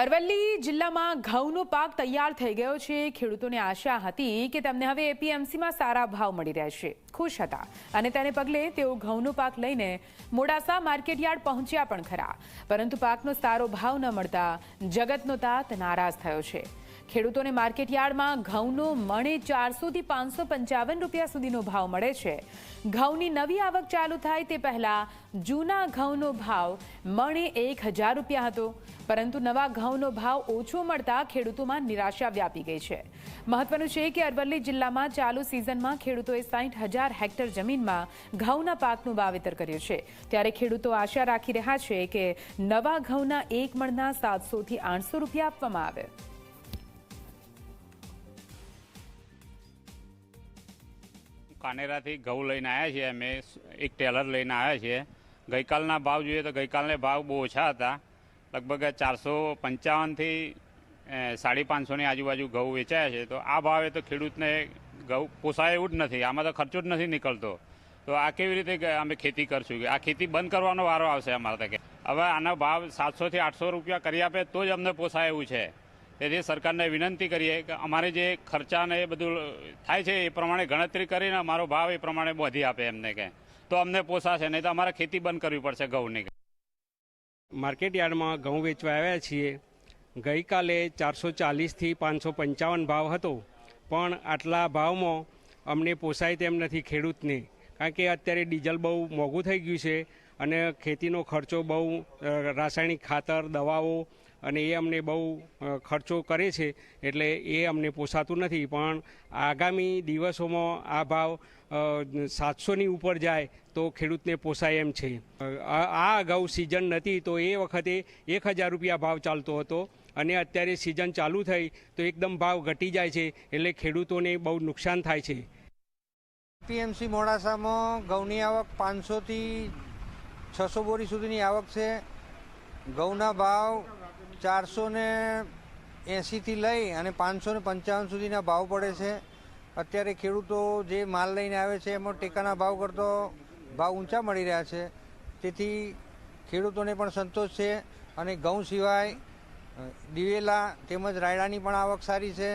અરવલ્લી જિલ્લામાં ઘઉંનો પાક તૈયાર થઈ ગયો છે. ખેડૂતોને આશા હતી કે તેમને હવે એપીએમસીમાં સારા ભાવ મળી રહેશે. ખુશ હતા અને તેને પગલે તેઓ ઘઉંનો પાક લઈને મોડાસા માર્કેટયાર્ડ પહોંચ્યા પણ ખરા. પરંતુ પાકનો સારો ભાવ ન મળતા જગતનો તાત નારાજ થયો છે. ખેડૂતોને માર્કેટયાર્ડમાં ઘઉંનો મણે ચારસોથી પાંચસો પંચાવન રૂપિયા સુધીનો ભાવ મળે છે. ઘઉંની નવી આવક ચાલુ થાય તે પહેલાં જૂના ઘઉંનો ભાવ મણે એક હજાર રૂપિયા હતો. પરંતુ નવા ઘઉંનો ભાવ ઓછો મળતા ખેડૂતોમાં નિરાશા વ્યાપી ગઈ છે. મહત્વનું છે કે અરવલ્લી જિલ્લામાં ચાલુ સિઝનમાં ખેડૂતોએ સાઠ હજાર હેક્ટર જમીનમાં ઘઉંના પાકનું વાવેતર કર્યું છે. ત્યારે ખેડૂતો આશા રાખી રહ્યા છે કે નવા ઘઉંના એક મણના સાતસોથી આઠસો રૂપિયા આપવામાં આવે. કાનેરાથી ઘઉં લઈને આવ્યા છીએ અમે, એક ટેલર લઈને આવ્યા છીએ. ગઈકાલના ભાવ જોઈએ તો ગઈકાલના ભાવ બહુ ઓછા હતા. લગભગ ચારસો પંચાવનથી સાડી પાંચસોની આજુબાજુ ઘઉં વેચાયા છે. તો આ ભાવે તો ખેડૂતને ઘઉં પોસાય એવું જ નથી. આમાં તો ખર્ચો જ નથી નીકળતો. તો આ કેવી રીતે અમે ખેતી કરશું? આ ખેતી બંધ કરવાનો વારો આવશે અમારે તકે. હવે આનો ભાવ સાતસોથી આઠસો રૂપિયા કરી આપે તો જ અમને પોસાય એવું છે. તેથી સરકારને વિનંતી કરીએ કે અમારે જે ખર્ચાને એ બધું થાય છે એ પ્રમાણે ગણતરી કરીને અમારો ભાવ એ પ્રમાણે બોધી આપે એમને કે. તો અમને પોસાશે, નહીં તો અમારે ખેતી બંધ કરવી પડશે ઘઉંની. માર્કેટ યાર્ડમાં ઘઉં વેચવા આવ્યા છીએ. ગઈકાલે ચારસો ચાલીસથી પાંચસો પંચાવન ભાવ હતો. પણ આટલા ભાવમાં અમને પોસાય તેમ નથી ખેડૂતને. કારણ કે અત્યારે ડીઝલ બહુ મોંઘું થઈ ગયું છે અને ખેતીનો ખર્ચો બહુ રાસાયણિક ખાતર, દવાઓ અને એ અમને બહુ ખર્ચો કરે છે, એટલે એ અમને પોસાતું નથી. પણ આગામી દિવસોમાં આ ભાવ સાતસોની ઉપર જાય તો ખેડૂતને પોસાય એમ છે. આ અગાઉ સિઝન નથી તો એ વખતે એક હજાર રૂપિયા ભાવ ચાલતો હતો અને અત્યારે સિઝન ચાલુ થઈ તો એકદમ ભાવ ઘટી જાય છે, એટલે ખેડૂતોને બહુ નુકસાન થાય છે. પીએમસી મોડાસામાં ઘઉંની આવક પાંચસોથી છસો બોરી સુધીની આવક છે. ઘઉંના ભાવ ચારસો ને એંસીથી લઈ અને પાંચસો ને પંચાવન સુધીના ભાવ પડે છે. અત્યારે ખેડૂતો જે માલ લઈને આવે છે, એમાં ટેકાના ભાવ કરતો ભાવ ઊંચા મળી રહ્યા છે. તેથી ખેડૂતોને પણ સંતોષ છે અને ઘઉં સિવાય દિવેલા તેમજ રાયડાની પણ આવક સારી છે.